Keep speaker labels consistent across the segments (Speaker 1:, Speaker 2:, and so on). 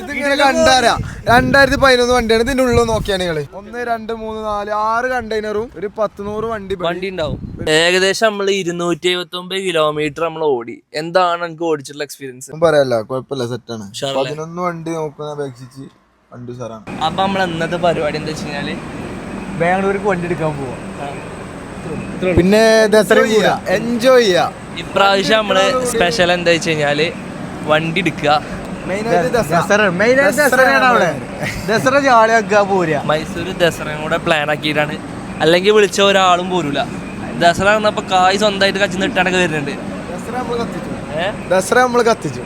Speaker 1: ഇതിങ്ങനെ കണ്ടാരാ. രണ്ടായിരത്തി പതിനൊന്ന് വണ്ടിയാണ്. ഇതിന്റെ ഉള്ളിൽ നോക്കിയാണ് നിങ്ങൾ ഒന്ന് രണ്ട് മൂന്ന് നാല് ആറ് കണ്ടെയ്നറും ഒരു പത്ത് നൂറ് വണ്ടി
Speaker 2: വണ്ടി ഉണ്ടാവും. ഏകദേശം നമ്മൾ ഇരുന്നൂറ്റി എഴുപത്തി ഒമ്പത് കിലോമീറ്റർ നമ്മൾ ഓടി. എന്താണ് എനിക്ക് ഓടിച്ചിട്ടുള്ള എക്സ്പീരിയൻസ്
Speaker 1: പറയല്ല കുഴപ്പമില്ല സെറ്റാണ്? പതിനൊന്ന് വണ്ടി നോക്കുന്ന അപേക്ഷിച്ച് വണ്ടി സാറാണ്
Speaker 2: അപ്പൊ നമ്മൾ ഇന്നത്തെ പരിപാടി എന്താ വെച്ച് കഴിഞ്ഞാൽ
Speaker 3: ബാംഗ്ലൂർക്ക് വണ്ടി എടുക്കാൻ പോവാ.
Speaker 1: പിന്നെ എൻജോയ് ചെയ്യാ.
Speaker 2: ഇപ്രാവശ്യം നമ്മൾ സ്പെഷ്യൽ എന്താ വെച്ച് കഴിഞ്ഞാൽ വണ്ടി എടുക്കുക.
Speaker 3: ദസറ.
Speaker 2: മൈസൂർ ദസറയും കൂടെ പ്ലാൻ ആക്കിയിട്ടാണ്. അല്ലെങ്കിൽ വിളിച്ച ഒരാളും പോരൂല. ദസറ വന്നപ്പോ കായ് സ്വന്തമായിട്ട് കച്ചു നിട്ടാണൊക്കെ വരുന്നുണ്ട്.
Speaker 1: ദസറ നമ്മൾ കത്തിച്ചു.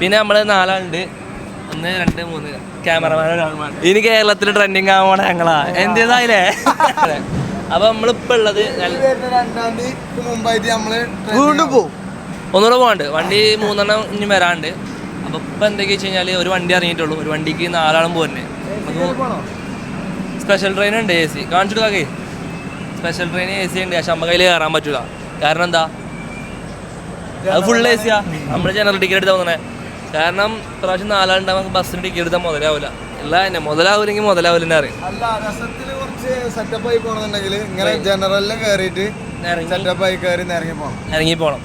Speaker 2: പിന്നെ നമ്മൾ നാലാളുണ്ട്. ഒന്ന് രണ്ട് മൂന്ന്. ക്യാമറമാൻ ഒരാളുമാണ് ഇനി കേരളത്തിൽ ട്രെൻഡിങ് ആവണ ഞങ്ങളാ. എന്തേതായില്ലേ അപ്പൊ നമ്മളിപ്പോ ഉള്ളത്
Speaker 1: രണ്ടാം തീയതി മുമ്പായിട്ട് നമ്മൾ
Speaker 3: വീണ്ടും പോകും
Speaker 2: ഒന്നുകൂടെ പോകാണ്ട് വണ്ടി മൂന്നെണ്ണം ഇനി വരാണ്ട്. അപ്പൊ ഇപ്പൊ എന്തൊക്കെയാ വെച്ച് കഴിഞ്ഞാൽ ഒരു വണ്ടി അറിഞ്ഞിട്ടുള്ളൂ ഒരു വണ്ടിക്ക് നാലാളും പോരുന്നേ. സ്പെഷ്യൽ ട്രെയിൻ ഉണ്ട് എ സി കാണിച്ചിട്ട് കാക്കേ സ്പെഷ്യൽ ട്രെയിൻ എ സി ഉണ്ട്. പക്ഷെ അമ്മ കയ്യിൽ കയറാൻ പറ്റൂല. കാരണം എന്താ? അത് ഫുൾ എ സിയാ നമ്മൾ ജനറൽ ടിക്കറ്റ് എടുത്താൽ തോന്നണേ കാരണം പ്രാവശ്യം നാലാളുണ്ടാവും നമുക്ക് ബസ്സിന് ടിക്കറ്റ് എടുത്താൽ മുതലാവില്ല അല്ല തന്നെ മുതലാവില്ലെങ്കിൽ മുതലാവില്ല അറിയാം
Speaker 1: അല്ല കുറച്ച് സെറ്റപ്പ് ആയി ഇങ്ങനെ ജനറലിൽ കയറിയിട്ട് സെറ്റപ്പ് ആയി കയറി ഇറങ്ങി
Speaker 2: ഇറങ്ങി പോണം.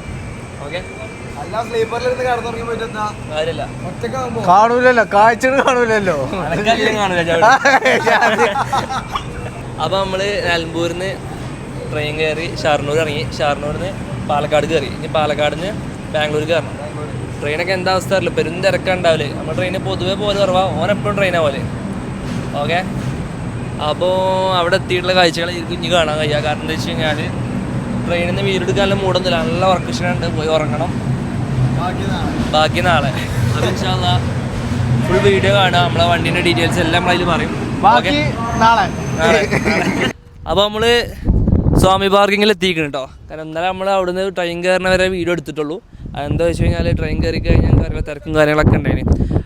Speaker 3: കാണൂലല്ലോ കാഴ്ചകൾ കാണൂലല്ലോ.
Speaker 2: അപ്പൊ നമ്മൾ നിലമ്പൂരിന്ന് ട്രെയിൻ കയറി ഷാർണൂർ ഇറങ്ങി. ഷാർണൂരിന്ന് പാലക്കാട് കയറി. ഇനി പാലക്കാടിന് ബാംഗ്ലൂർ കയറണം. ട്രെയിനൊക്കെ എന്താ അവസ്ഥ അറിയില്ല. പെരും തിരക്കുണ്ടാവില്ലേ നമ്മൾ ട്രെയിന് പൊതുവെ പോലെ കുറവാ. ഓൻ എപ്പോഴും ട്രെയിനാ പോലെ ഓക്കെ? അപ്പോൾ അവിടെ എത്തിയിട്ടുള്ള കാഴ്ചകൾ ഇനി കാണാൻ കഴിയുക കാരണം എന്താ വെച്ച് കഴിഞ്ഞാൽ ട്രെയിനിൽ നിന്ന് വീടെടുക്കാനുള്ള മൂടൊന്നുമില്ല. നല്ല വർക്ക് ഉണ്ട്. പോയി ഉറങ്ങണം.
Speaker 1: ബാക്കി നാളെ.
Speaker 2: ഫുൾ വീഡിയോ കാണുക. നമ്മളെ വണ്ടീന്റെ ഡീറ്റെയിൽസ് എല്ലാം നമ്മളതിൽ പറയും.
Speaker 3: ബാക്കി നാളെ.
Speaker 2: അപ്പോൾ നമ്മൾ സ്വാമി പാർക്കിങ്ങിൽ എത്തിക്കണം കേട്ടോ കാരണം ഇന്നലെ നമ്മൾ അവിടുന്ന് ട്രെയിൻ കയറുന്ന വരെ വീഡിയോ എടുത്തിട്ടുള്ളൂ. അതെന്താ വെച്ച് കഴിഞ്ഞാൽ ട്രെയിൻ കയറി കഴിഞ്ഞാൽ കാര്യങ്ങൾ തിരക്കും കാര്യങ്ങളൊക്കെ ഉണ്ടായിന്.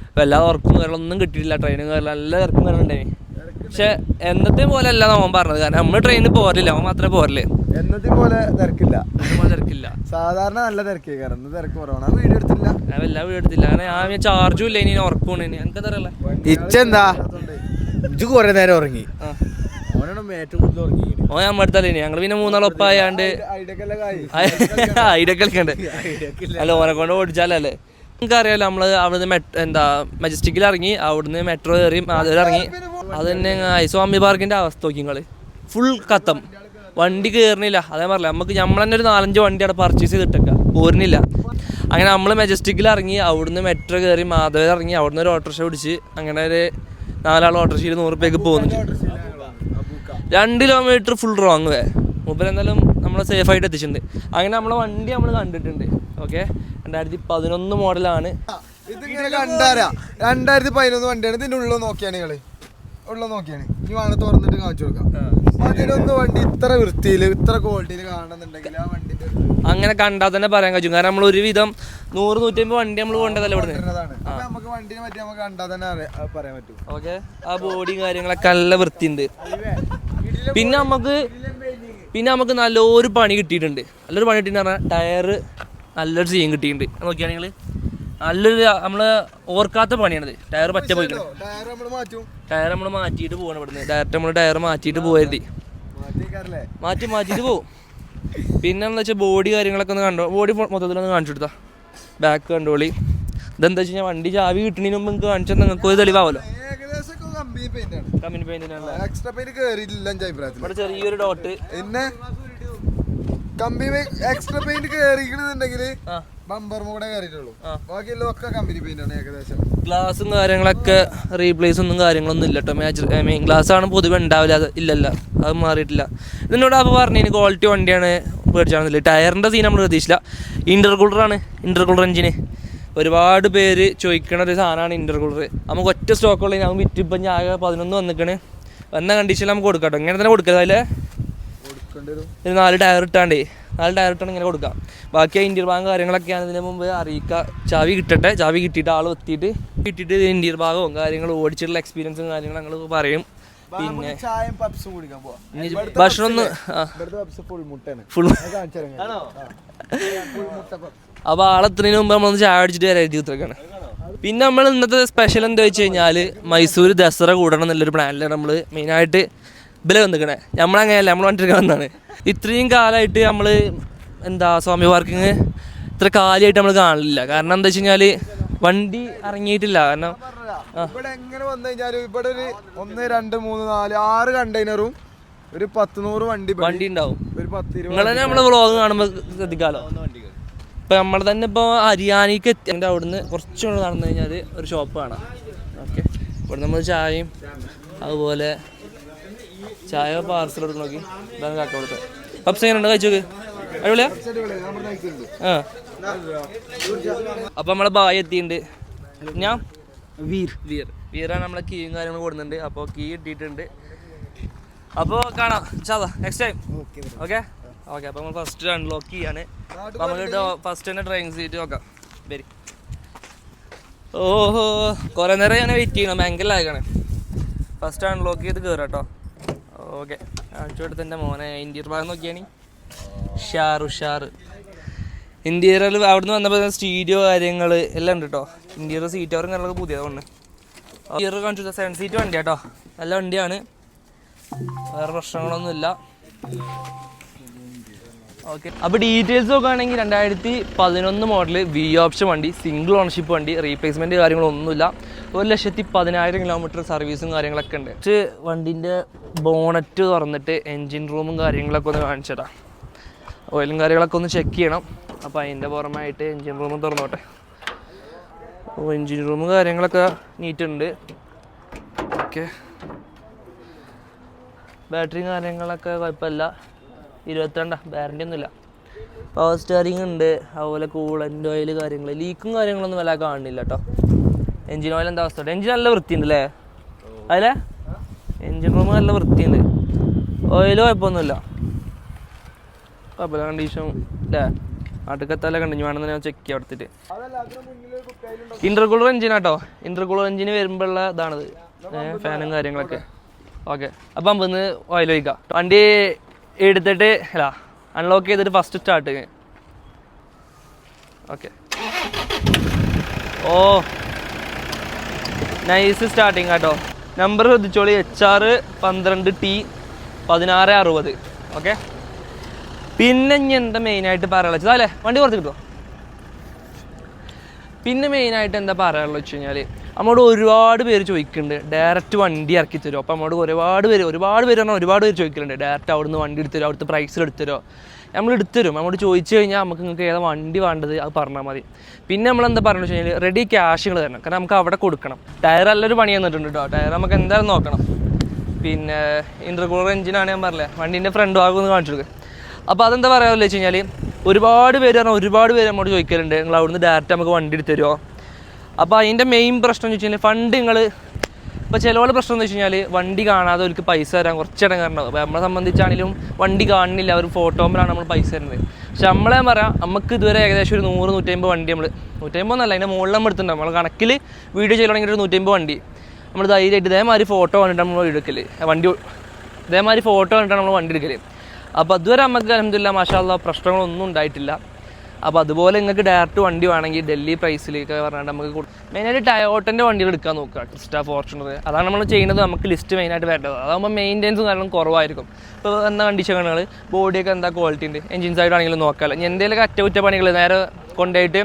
Speaker 2: അപ്പോൾ എല്ലാ വർക്കും കാര്യങ്ങളൊന്നും കിട്ടിയിട്ടില്ല. ട്രെയിനും കാര്യങ്ങളും നല്ല തിരക്കും കാര്യങ്ങളുണ്ടായിന് പക്ഷെ എന്നത്തെ പോലെ അല്ല നോൻ പറഞ്ഞത്. കാരണം നമ്മൾ ട്രെയിനിൽ പോരില്ല അവൻ മാത്രമേ പോരല്ലേ
Speaker 1: എന്നത്തെ പോലെ തിരക്കില്ല
Speaker 2: തിരക്കില്ല.
Speaker 1: സാധാരണ നല്ല തിരക്കേ കാരണം തിരക്ക് കുറവാണ്. ആ വീഡിയോ എടുത്തില്ല
Speaker 2: എല്ലാ വീഡിയോ എടുത്തില്ല. കാരണം ഞാൻ ചാർജും ഇല്ല ഇനി ഉറക്കും ഇനി എനിക്കെന്താ അറിയില്ല.
Speaker 3: ഇച്ചെന്താ ഇജ്ജ് കുറെ നേരം ഉറങ്ങി.
Speaker 2: ഓ എടുത്തല്ലേ ഇനി? ഞങ്ങൾ പിന്നെ മൂന്നാളൊപ്പായാണ്ട് കളിക്കണ്ട് അല്ല ഓനെ കൊണ്ട് ഓടിച്ചാലല്ലേ നിങ്ങൾക്ക് അറിയാലോ നമ്മൾ അവിടുന്ന് മെറ്റ് എന്താ മജസ്റ്റിക്കിൽ ഇറങ്ങി അവിടുന്ന് മെട്രോ കയറി അതിൽ ഇറങ്ങി. അത് തന്നെ സ്വാമി പാർക്കിന്റെ അവസ്ഥ നോക്കി നിങ്ങൾ. ഫുൾ കത്തം. വണ്ടി കയറണില്ല അതേ പറഞ്ഞില്ല നമുക്ക് നമ്മൾ തന്നെ ഒരു നാലഞ്ച് വണ്ടി അവിടെ പർച്ചേസ് ചെയ്തിട്ടൊക്കെ. പോരുന്നില്ല. അങ്ങനെ നമ്മൾ മെജസ്റ്റിക്കിൽ ഇറങ്ങി അവിടുന്ന് മെട്രോ കയറി മാധവ ഇറങ്ങി അവിടുന്ന് ഒരു ഓട്ടോറിക്ഷ പിടിച്ച് അങ്ങനെ ഒരു നാലാൾ ഓട്ടോറിക്ഷയിൽ നൂറ് രൂപയ്ക്ക് പോകുന്നുണ്ട് രണ്ട് കിലോമീറ്റർ ഫുൾ റോങ് വേ. നമ്മളെ സേഫ് ആയിട്ട് എത്തിച്ചിട്ടുണ്ട്. അങ്ങനെ നമ്മളെ വണ്ടി നമ്മൾ കണ്ടിട്ടുണ്ട്. ഓക്കെ രണ്ടായിരത്തി പതിനൊന്ന് മോഡലാണ്
Speaker 1: ഇതിങ്ങനെ കണ്ടാരാ രണ്ടായിരത്തി പതിനൊന്ന് വണ്ടിയാണ് ഇതിന്റെ ഉള്ളിൽ നോക്കിയാണ് നിങ്ങൾ. ഉള്ള നോക്കിയാണ്. ഈ വാണ തുറന്നിട്ട് കാണിച്ചു കൊടുക്കാം. പതിനൊന്ന് വണ്ടി ഇത്ര വൃത്തിയിൽ ഇത്ര ക്വാളിറ്റിയിൽ കാണുന്നുണ്ടെങ്കിൽ ആ വണ്ടി
Speaker 2: അങ്ങനെ കണ്ടാൽ തന്നെ പറയാൻ കഴിയും. കാരണം നമ്മൾ ഒരുവിധം നൂറ് നൂറ്റമ്പത് വണ്ടി നമ്മൾ കൊണ്ടതല്ല
Speaker 1: ഇവിടെ നമുക്ക് വണ്ടിനെ പറ്റി നമുക്ക് കണ്ടാൽ തന്നെ പറയാൻ പറ്റും.
Speaker 2: ഓക്കെ. ആ ബോഡി കാര്യങ്ങളൊക്കെ നല്ല വൃത്തിയുണ്ട്. പിന്നെ നമുക്ക് പിന്നെ നമുക്ക് നല്ലൊരു പണി കിട്ടിയിട്ടുണ്ട്. നല്ലൊരു പണി കിട്ടിയിട്ടുണ്ട് പറഞ്ഞാൽ ടയർ നല്ലൊരു സീൻ കിട്ടിയിട്ടുണ്ട്. നോക്കിയാണെങ്കിൽ നല്ലൊരു നമ്മൾ ഓർക്കാത്ത പണിയാണിത്. ടയർ പറ്റ പോയി
Speaker 1: ടയർ നമ്മൾ
Speaker 2: മാറ്റിയിട്ട് പോകണം ഇവിടുന്ന്. ഡയറക്റ്റ് നമ്മൾ ടയർ മാറ്റിയിട്ട്
Speaker 1: പോയത്
Speaker 2: മാറ്റി മാറ്റിയിട്ട് പോകും പിന്നെ എന്താ വെച്ചാൽ ബോഡി കാര്യങ്ങളൊക്കെ ഒന്ന് കണ്ടോ? ബോഡി മൊത്തത്തിലൊന്ന് കാണിച്ചു കൊടുത്താ. ബാക്ക് കണ്ടോളി ഇതെന്താ വെച്ച് കഴിഞ്ഞാൽ വണ്ടി ചാവി കിട്ടണതിന് മുമ്പ് നിങ്ങൾക്ക് കാണിച്ചാൽ നിങ്ങൾക്ക് ഒരു
Speaker 1: തെളിവാവല്ലോ. കമ്പനി എക്സ്ട്രാ പെയിന്റ് കയറിയില്ല എന്റെ അഭിപ്രായത്തിൽ
Speaker 2: ഇവിടെ ചെറിയൊരു ഡോട്ട്
Speaker 1: പിന്നെ എക്സ്ട്രാ പെയിന്റ് കയറിക്കണെന്നുണ്ടെങ്കിൽ ബമ്പർ കയറിയിട്ടുള്ളൂ ഒക്കെ കമ്പനി പെയിന്റ് ആണ് ഏകദേശം.
Speaker 2: ഗ്ലാസും കാര്യങ്ങളൊക്കെ റീപ്ലേസ് ഒന്നും കാര്യങ്ങളൊന്നും ഇല്ല കേട്ടോ മാച്ച് മെയിൻ ഗ്ലാസ് ആണ് പൊതുവെ ഉണ്ടാവില്ല. ഇല്ലല്ല. അത് മാറിയിട്ടില്ല. ഇതിനോട് അപ്പോൾ പറഞ്ഞു ക്വാളിറ്റി വണ്ടിയാണ് പേടിച്ചാണെന്നില്ല? ടയറിന്റെ സീൻ നമ്മൾ പ്രതീക്ഷിച്ചില്ല. ഇന്റർകൂളറാണ് ഇന്റർകൂളർ എഞ്ചിന് ഒരുപാട് പേര് ചോദിക്കണ ഒരു സാധനമാണ് ഇന്റർകൂളർ നമുക്ക് ഒറ്റ സ്റ്റോക്കുള്ള ഞാൻ വിറ്റ് ഇപ്പം ഞാൻ പതിനൊന്ന് വന്നിക്കണ്. വന്ന കണ്ടീഷനിൽ നമുക്ക് കൊടുക്കാം കേട്ടോ ഇങ്ങനെ തന്നെ കൊടുക്കരുത്
Speaker 1: അതിൽ
Speaker 2: ഒരു നാല് ടയർ ഇട്ടാണ്ടേ. നാല് ഡയറക്റ്റാണ് ഇങ്ങനെ കൊടുക്കാം. ബാക്കി ഇന്ത്യർ ഭാഗം കാര്യങ്ങളൊക്കെയാണ് ഇതിന് മുമ്പ് അറിയിക്കുക ചാവി കിട്ടട്ടെ. ചാവി കിട്ടിയിട്ട് ആൾ എത്തിയിട്ട് കിട്ടിയിട്ട് ഇന്ത്യർ ഭാഗവും കാര്യങ്ങളും ഓടിച്ചിട്ടുള്ള എക്സ്പീരിയൻസും കാര്യങ്ങളും ഞങ്ങൾ പറയും. പിന്നെ
Speaker 1: ചായയും പപ്സും കുടിക്കാൻ പോവാ.
Speaker 2: ഇനി ഭക്ഷണം ഒന്ന്
Speaker 1: ഫുൾ
Speaker 2: അപ്പോൾ ആളെത്തുന്നതിന് മുമ്പ് നമ്മളൊന്ന് ചായ അടിച്ചിട്ട് വരാം എഴുതി ഉത്തരക്കാണ് പിന്നെ നമ്മൾ ഇന്നത്തെ സ്പെഷ്യൽ എന്താ വെച്ച് കഴിഞ്ഞാൽ മൈസൂർ ദസറ കൂടണം എന്നുള്ളൊരു പ്ലാനിലാണ് നമ്മൾ മെയിനായിട്ട് ഇബലെ വന്നിക്കണേ നമ്മളങ്ങനെയല്ല നമ്മൾ വന്നിരിക്കണമെന്നാണ് ഇത്രയും കാലമായിട്ട് നമ്മൾ എന്താ സ്വാമി പാർക്കിങ് ഇത്ര കാലിയായിട്ട് നമ്മൾ കാണില്ല കാരണം എന്താ വെച്ച് കഴിഞ്ഞാൽ വണ്ടി ഇറങ്ങിയിട്ടില്ല. കാരണം
Speaker 1: ഇവിടെ എങ്ങനെ വന്നു കഴിഞ്ഞാലും ഇവിടെ ഒരു ഒന്ന് രണ്ട് മൂന്ന് നാല് ആറ് കണ്ടെയ്നറും ഒരു പത്ത് നൂറ് വണ്ടി
Speaker 2: വണ്ടി ഉണ്ടാവും.
Speaker 1: ഒരു പത്ത്
Speaker 2: തന്നെ നമ്മളെ വ്ളോഗ് കാണുമ്പോൾ ശ്രദ്ധിക്കാമല്ലോ ഇപ്പൊ നമ്മൾ തന്നെ ഇപ്പോൾ ഹരിയാനയ്ക്ക് എത്തി. എന്റെ അവിടുന്ന് കുറച്ചുകൂടെ നടന്നു കഴിഞ്ഞാൽ ഒരു ഷോപ്പ് കാണാം. ഓക്കെ ഇവിടെ നമ്മൾ ചായയും അതുപോലെ ചായ പാർസൽ എടുക്കണ നോക്കി. ഇതാണ് കാക്ക കൊടുത്തത് പപ്സ് എങ്ങനെയുണ്ട്? കഴിച്ചോക്ക് അടിപൊളിയാ? ആ. അപ്പൊ നമ്മളെ ബായ് എത്തിയിട്ടുണ്ട്. ഞാൻ? വീർ. വീർ. വീറാണ് നമ്മളെ കീയും കാര്യങ്ങളും കൊടുക്കുന്നുണ്ട് അപ്പോൾ കീ ഇട്ടിട്ടുണ്ട് അപ്പോൾ കാണാം. ചാതാ നെക്സ്റ്റ് ടൈം ഓക്കെ ഓക്കെ അപ്പോൾ നമ്മൾ ഫസ്റ്റ് അൺലോക്ക് ചെയ്യാണ് അപ്പോൾ നമുക്ക് ഫസ്റ്റ് തന്നെ ഡ്രൈവിംഗ് സീറ്റ് നോക്കാം. വരി. ഓഹോ. കുറേ നേരം ഞാൻ വെയിറ്റ് ചെയ്യണം ഭയങ്കര ലാഗാണ് ഫസ്റ്റ് അൺലോക്ക് ചെയ്ത് കയറാം കേട്ടോ. ഓക്കെ കാണിച്ചു കൊടുത്ത എന്റെ മോനെ ഇന്റീരിയർ ഭാഗം നോക്കിയാണ്. ഷാർ ഉഷാർ ഇന്റീരിയറിൽ അവിടുന്ന് വന്നപ്പോൾ സ്റ്റീഡിയോ കാര്യങ്ങൾ എല്ലാം ഉണ്ട് കേട്ടോ ഇന്റീരിയർ സീറ്റ് കവറും കാര്യങ്ങളൊക്കെ പുതിയതുകൊണ്ട് ഇയർ കാണിച്ചു സെവൻ സീറ്റ് വണ്ടി കേട്ടോ നല്ല വണ്ടിയാണ്. വേറെ പ്രശ്നങ്ങളൊന്നുമില്ല. ഓക്കെ. അപ്പോൾ ഡീറ്റെയിൽസ് നോക്കുകയാണെങ്കിൽ രണ്ടായിരത്തി പതിനൊന്ന് മോഡൽ വി ഓപ്ഷൻ വണ്ടി സിംഗിൾ ഓണർഷിപ്പ് വണ്ടി റീപ്ലേസ്മെന്റ് കാര്യങ്ങളൊന്നുമില്ല. ഒരു ലക്ഷത്തി പതിനായിരം കിലോമീറ്റർ സർവീസും കാര്യങ്ങളൊക്കെ ഉണ്ട്. പക്ഷേ വണ്ടീന്റെ ബോണറ്റ് തുറന്നിട്ട് എൻജിൻ റൂമും കാര്യങ്ങളൊക്കെ ഒന്ന് കാണിച്ചതാ ഓയിലും കാര്യങ്ങളൊക്കെ ഒന്ന് ചെക്ക് ചെയ്യണം. അപ്പോൾ അതിന്റെ പുറമായിട്ട് എൻജിൻ റൂമും തുറന്നോട്ടെ. ഓ എൻജിൻ റൂമും കാര്യങ്ങളൊക്കെ നീറ്റ് ഉണ്ട്. ഓക്കെ. ബാറ്ററിയും കാര്യങ്ങളൊക്കെ കുഴപ്പമില്ല. ഇരുപത്തിരണ്ട വാറണ്ടി ഒന്നുമില്ല. പവർ സ്റ്റിയറിംഗ് ഉണ്ട് അതുപോലെ കൂളന്റ് ഓയിൽ കാര്യങ്ങൾ ലീക്കും കാര്യങ്ങളൊന്നും വല്ല കാണുന്നില്ല കേട്ടോ എഞ്ചിൻ ഓയിൽ എന്താ അവസ്ഥ? എഞ്ചിൻ നല്ല വൃത്തിയുണ്ട് അല്ലേ? അതിലെ എഞ്ചിൻ റൂം നല്ല വൃത്തിയുണ്ട്. ഓയിൽ കുഴപ്പമൊന്നുമില്ല. കുഴപ്പമില്ല കണ്ടീഷൻ അല്ലേ അടുക്കത്തല്ല കണ്ടിഞ്ഞു വേണമെന്ന് ഞാൻ ചെക്ക് ചെയ്യാം എടുത്തിട്ട് ഇന്റർകൂളർ എഞ്ചിൻ ആട്ടോ. ഇന്റർകൂളർ എഞ്ചിന് വരുമ്പോഴുള്ള ഇതാണിത്. ഫാനും കാര്യങ്ങളൊക്കെ. ഓക്കെ അപ്പം അമ്പന്ന് ഓയിൽ ഒഴിക്കാം. വണ്ടി എടുത്തിട്ട് അല്ല അൺലോക്ക് ചെയ്തിട്ട് ഫസ്റ്റ് സ്റ്റാർട്ട് ഓക്കെ ഓ. നൈസ് സ്റ്റാർട്ടിങ് കേട്ടോ നമ്പർ ശ്രദ്ധിച്ചോളി. എച്ച് ആറ് പന്ത്രണ്ട് ടി പതിനാറ് അറുപത്. ഓക്കെ പിന്നെ ഇനി എന്താ മെയിനായിട്ട് പറയാനുള്ളത് അല്ലേ വണ്ടി കുറച്ച് കിട്ടുമോ പിന്നെ മെയിനായിട്ട് എന്താ പറയാനുള്ളത് വെച്ച് കഴിഞ്ഞാൽ നമ്മോട് ഒരുപാട് പേര് ചോദിക്കുന്നുണ്ട്. ഡയറക്റ്റ് വണ്ടി ഇറക്കി തരുമോ അപ്പോൾ നമ്മോട് ഒരുപാട് പേര് ഒരുപാട് പേര് പറഞ്ഞാൽ ഒരുപാട് പേര് ചോദിക്കുന്നുണ്ട് ഡയറക്റ്റ് അവിടുന്ന് വണ്ടി എടുത്തരോ അവിടുത്തെ പ്രൈസിൽ എടുത്തരോ നമ്മൾ എടുത്തരും നമ്മോട് ചോദിച്ചു കഴിഞ്ഞാൽ നമുക്ക് നിങ്ങൾക്ക് ഏതാ വണ്ടി വേണ്ടത് അത് പറഞ്ഞാൽ മതി. പിന്നെ നമ്മൾ എന്താ പറയുന്നത് വെച്ച് കഴിഞ്ഞാൽ റെഡി ക്യാഷുകൾ തരണം. കാരണം നമുക്ക് അവിടെ കൊടുക്കണം. ടയർ നല്ലൊരു പണി തന്നിട്ടുണ്ട് കേട്ടോ ടയർ നമുക്ക് എന്തായാലും നോക്കണം. പിന്നെ ഇന്റർകൂളർ എഞ്ചിനാണ് ഞാൻ പറഞ്ഞത് വണ്ടീന്റെ ഫ്രണ്ട് ഭാഗം ഒന്ന് കാണിച്ചു കൊടുക്കുക അപ്പോൾ അതെന്താ പറയാമല്ലോ വെച്ച് കഴിഞ്ഞാൽ ഒരുപാട് പേര് പറഞ്ഞാൽ ഒരുപാട് പേര് നമ്മോട് ചോദിക്കലുണ്ട്. നിങ്ങൾ അവിടുന്ന് ഡയറക്റ്റ് നമുക്ക് വണ്ടി എടുത്ത് തരുമോ അപ്പോൾ അതിന്റെ മെയിൻ പ്രശ്നം എന്ന് വെച്ച് കഴിഞ്ഞാൽ ഫണ്ട് നിങ്ങൾ ഇപ്പോൾ ചിലവരുടെ പ്രശ്നം എന്ന് വെച്ച് കഴിഞ്ഞാൽ വണ്ടി കാണാതെ അവർക്ക് പൈസ തരാൻ കുറച്ച് കാരണം അപ്പോൾ നമ്മളെ സംബന്ധിച്ചാണെങ്കിലും വണ്ടി കാണുന്നില്ല അവർ ഫോട്ടോമ്പിലാണ് നമ്മൾ പൈസ തരുന്നത്. പക്ഷെ നമ്മളെ പറയാം നമുക്ക് ഇതുവരെ ഏകദേശം ഒരു നൂറ് നൂറ്റമ്പത് വണ്ടി നമ്മൾ നൂറ്റമ്പത് എന്നല്ല അതിന്റെ മുകളിൽ നമ്മൾ എടുത്തിട്ടുണ്ട്. നമ്മൾ കണക്കിൽ വീഡിയോ ചെയ്യണമെങ്കിൽ ഒരു നൂറ്റമ്പത് വണ്ടി. നമ്മൾ ധൈര്യമായിട്ട് ഇതേമാതിരി ഫോട്ടോ കണ്ടിട്ട് നമ്മൾ എടുക്കൽ വണ്ടി ഇതേമാതിരി ഫോട്ടോ കണ്ടിട്ടാണ് നമ്മൾ വണ്ടി എടുക്കൽ അപ്പോൾ അതുവരെ നമുക്ക് അലഹമില്ല മാഷാല്ല പ്രശ്നങ്ങളൊന്നും ഉണ്ടായിട്ടില്ല. അപ്പോൾ അതുപോലെ നിങ്ങൾക്ക് ഡയറക്റ്റ് വണ്ടി വേണമെങ്കിൽ ഡൽഹി പ്രൈസിലേക്ക് പറഞ്ഞാൽ നമുക്ക് മെയിനായിട്ട് ടയോട്ടന്റെ വണ്ടികൾ എടുക്കാൻ നോക്കുക. ക്രിസ്റ്റ ഫോർച്യൂണർ അതാണ് നമ്മൾ ചെയ്യുന്നത്. നമുക്ക് ലിസ്റ്റ് മെയിനായിട്ട് വരേണ്ടത്. അതാകുമ്പോൾ മെയിന്റെനൻസ് കാരണം കുറവായിരിക്കും. ഇപ്പോൾ എന്താ കണ്ടീഷൻ കണ്ടീഷനുകൾ ബോഡിയൊക്കെ എന്താ ക്വാളിറ്റി ഉണ്ട്? എഞ്ചിൻ സൈഡ് ആണെങ്കിലും നോക്കാമല്ലോ ഇനി എന്തെങ്കിലുമൊക്കെ അറ്റകുറ്റപ്പണികൾ നേരെ കൊണ്ടുപോയിട്ട്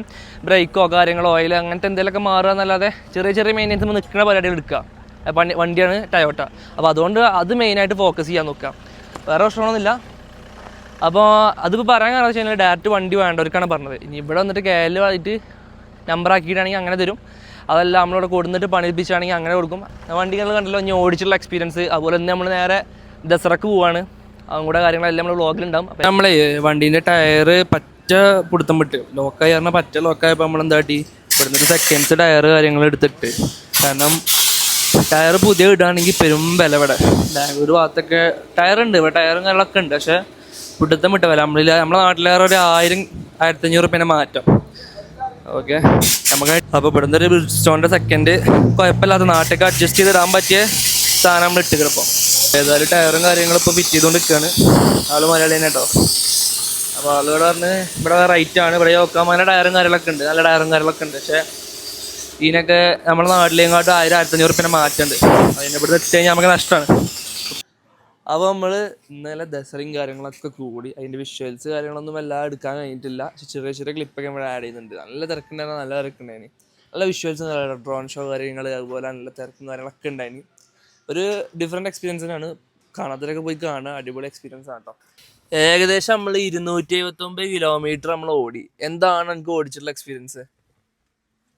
Speaker 2: ബ്രേക്കോ കാര്യങ്ങളോ ഓയിൽ അങ്ങനത്തെ എന്തെങ്കിലുമൊക്കെ മാറുക എന്നല്ലാതെ ചെറിയ ചെറിയ മെയിന്റെനൻസ് നിൽക്കുന്ന പരിപാടികൾ എടുക്കുക. വണ്ടിയാണ് ടയോട്ട. അപ്പോൾ അതുകൊണ്ട് അത് മെയിനായിട്ട് ഫോക്കസ് ചെയ്യാൻ നോക്കുക. വേറെ പ്രശ്നമൊന്നുമില്ല അപ്പോൾ അതിപ്പോൾ പറയാൻ കാരണം വെച്ച് കഴിഞ്ഞാൽ ഡയറക്റ്റ് വണ്ടി വേണ്ടവർക്കാണ് പറഞ്ഞത്. ഇനി ഇവിടെ വന്നിട്ട് കെ ആയിട്ട് നമ്പർ ആക്കിയിട്ടാണെങ്കിൽ അങ്ങനെ തരും. അതല്ല നമ്മളിവിടെ കൊടുത്തിട്ട് പണിപ്പിച്ചാണെങ്കിൽ അങ്ങനെ കൊടുക്കും. വണ്ടികൾ കണ്ടല്ലോ ഇനി ഓടിച്ചിട്ടുള്ള എക്സ്പീരിയൻസ് അതുപോലെ തന്നെ നമ്മൾ നേരെ ദസറക്ക് പോവാണ്. അതും കൂടെ കാര്യങ്ങളെല്ലാം നമ്മൾ വ്ളോഗിലുണ്ടാവും അപ്പോൾ നമ്മളെ വണ്ടീന്റെ ടയർ പറ്റ പിടുത്തം വിട്ട്. ലോക്കായി പറഞ്ഞാൽ പറ്റ ലോക്കായപ്പോൾ നമ്മൾ എന്താ കാട്ടി? ഇവിടുന്ന് ഒരു സെക്കൻഡ്സ് ടയർ കാര്യങ്ങൾ എടുത്തിട്ട്. കാരണം ടയർ പുതിയ ഇടുകയാണെങ്കിൽ പെരും വില ഇവിടെ ബാംഗ്ലൂർ ഭാഗത്തൊക്കെ ടയർ ഉണ്ട്. ഇവിടെ ടയറും കാര്യങ്ങളൊക്കെ ഉണ്ട്. പക്ഷേ പിടുത്തം വിട്ടവല്ല നമ്മളില്ല നമ്മളെ നാട്ടിലേറെ ഒരു ആയിരം ആയിരത്തഞ്ഞൂറ് പിന്നെ മാറ്റം. ഓക്കെ. നമുക്ക് അപ്പോൾ ഇവിടുന്ന് ഒരു സ്റ്റോണിന്റെ സെക്കൻഡ് കുഴപ്പമില്ലാത്ത നാട്ടിലേക്ക് അഡ്ജസ്റ്റ് ചെയ്ത് ഇടാൻ പറ്റിയ സാധനം നമ്മൾ ഇട്ട് കിടപ്പം. ഏതായാലും ടയറും കാര്യങ്ങളും ഇപ്പോൾ ഫിറ്റ് ചെയ്തുകൊണ്ട് നിൽക്കുകയാണ് ആൾ മലയാളി തന്നെ കേട്ടോ. അപ്പോൾ ആളുകൾ പറഞ്ഞ് ഇവിടെ റൈറ്റ് ആണ്. ഇവിടെ യോക്കാമാന്റെ ടയറും കാര്യങ്ങളൊക്കെ ഉണ്ട്. നല്ല ടയറും കാര്യങ്ങളൊക്കെ ഉണ്ട്. പക്ഷേ ഇതിനൊക്കെ നമ്മുടെ നാട്ടിലേക്കാട്ടും ആയിരം ആയിരത്തഞ്ഞൂറ് പിന്നെ മാറ്റുണ്ട് അതിനെ ഇവിടുന്ന് എത്തി കഴിഞ്ഞാൽ നമുക്ക് നഷ്ടമാണ്. അപ്പോൾ നമ്മൾ ഇന്നലെ ദസറയും കാര്യങ്ങളൊക്കെ കൂടി അതിന്റെ വിഷ്വൽസ് കാര്യങ്ങളൊന്നും എല്ലാം എടുക്കാൻ കഴിഞ്ഞിട്ടില്ല. പക്ഷെ ചെറിയ ചെറിയ ക്ലിപ്പൊക്കെ നമ്മൾ ആഡ് ചെയ്യുന്നുണ്ട്. നല്ല തിരക്കുണ്ടായിരുന്നു നല്ല തിരക്കുണ്ടായിന്. നല്ല വിഷ്വൽസ് ഡ്രോൺ ഷോ കാര്യങ്ങൾ അതുപോലെ നല്ല തിരക്കും കാര്യങ്ങളൊക്കെ ഉണ്ടായിന്. ഒരു ഡിഫറെന്റ് എക്സ്പീരിയൻസിനാണ് കാണാത്തവരൊക്കെ പോയി കാണുക. അടിപൊളി എക്സ്പീരിയൻസ് ആണ് കേട്ടോ. ഏകദേശം നമ്മൾ ഇരുന്നൂറ്റി എഴുപത്തൊമ്പത് കിലോമീറ്റർ നമ്മൾ ഓടി. എന്താണ് എനിക്ക് ഓടിച്ചിട്ടുള്ള എക്സ്പീരിയൻസ്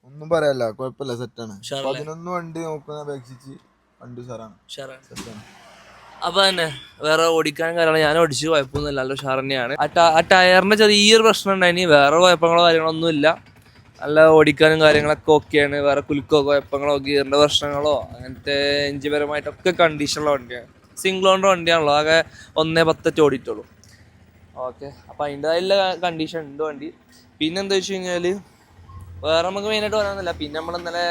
Speaker 1: ഒന്നും പറയാല്ല കുഴപ്പമില്ല. സെറ്റാണ്? പതിനൊന്ന് വണ്ടി നോക്കുന്ന അപേക്ഷിച്ച് വണ്ടി
Speaker 2: സാറാണ്
Speaker 1: സെറ്റാണ്
Speaker 2: അപ്പൊ തന്നെ വേറെ ഓടിക്കാൻ കാരണം ഞാൻ ഓടിച്ചു കുഴപ്പമൊന്നുമില്ല നല്ല ഉഷാർ തന്നെയാണ് ആ ടയറിന്റെ ചെറിയൊരു പ്രശ്നം ഉണ്ടായിനി. വേറെ കുഴപ്പങ്ങളോ കാര്യങ്ങളോ ഇല്ല. നല്ല ഓടിക്കാനും കാര്യങ്ങളൊക്കെ ഓക്കെയാണ്. വേറെ കുലുക്കോ കുഴപ്പങ്ങളോ ഗിയറിന്റെ പ്രശ്നങ്ങളോ അങ്ങനത്തെ എഞ്ചിപരമായിട്ടൊക്കെ കണ്ടീഷനുള്ള വണ്ടിയാണ്. സിംഗിൾ ഓണർ വണ്ടിയാണല്ലോ. ആകെ ഒന്നേ പത്തറ്റ് ഓടിയിട്ടുള്ളൂ. ഓക്കെ. അപ്പൊ അതിന്റെതായ കണ്ടീഷൻ ഉണ്ട് വണ്ടി. പിന്നെ എന്താ വെച്ച് കഴിഞ്ഞാൽ വേറെ നമുക്ക് മെയിനായിട്ട് പറയാനൊന്നുമില്ല. പിന്നെ നമ്മൾ ഇന്നലെ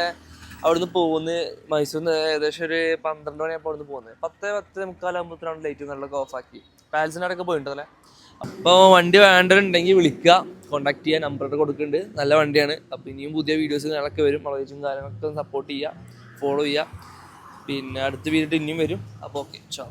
Speaker 2: അവിടുന്ന് പോകുന്ന മൈസൂരിൽ ഏകദേശം ഒരു പന്ത്രണ്ട് മണിയപ്പോൾ അവിടുന്ന് പോകുന്നത് പത്ത് പത്ത് മുക്കാലാകുമ്പോഴത്തേനാണ് ലൈറ്റ് നല്ല ഓഫാക്കി പാലസിനോടൊക്കെ പോയിട്ടുണ്ടല്ലേ അപ്പോൾ വണ്ടി വേണ്ടവരുണ്ടെങ്കിൽ വിളിക്കുക കോൺടാക്ട് ചെയ്യുക നമ്പർ കൊടുക്കുന്നുണ്ട്. നല്ല വണ്ടിയാണ്. അപ്പോൾ ഇനിയും പുതിയ വീഡിയോസ് കാര്യങ്ങളൊക്കെ വരും. വളരെയും കാര്യങ്ങളൊക്കെ സപ്പോർട്ട് ചെയ്യുക ഫോളോ ചെയ്യുക പിന്നെ അടുത്ത വീഡിയോ ഇനിയും വരും. അപ്പോൾ ഓക്കെ ചാ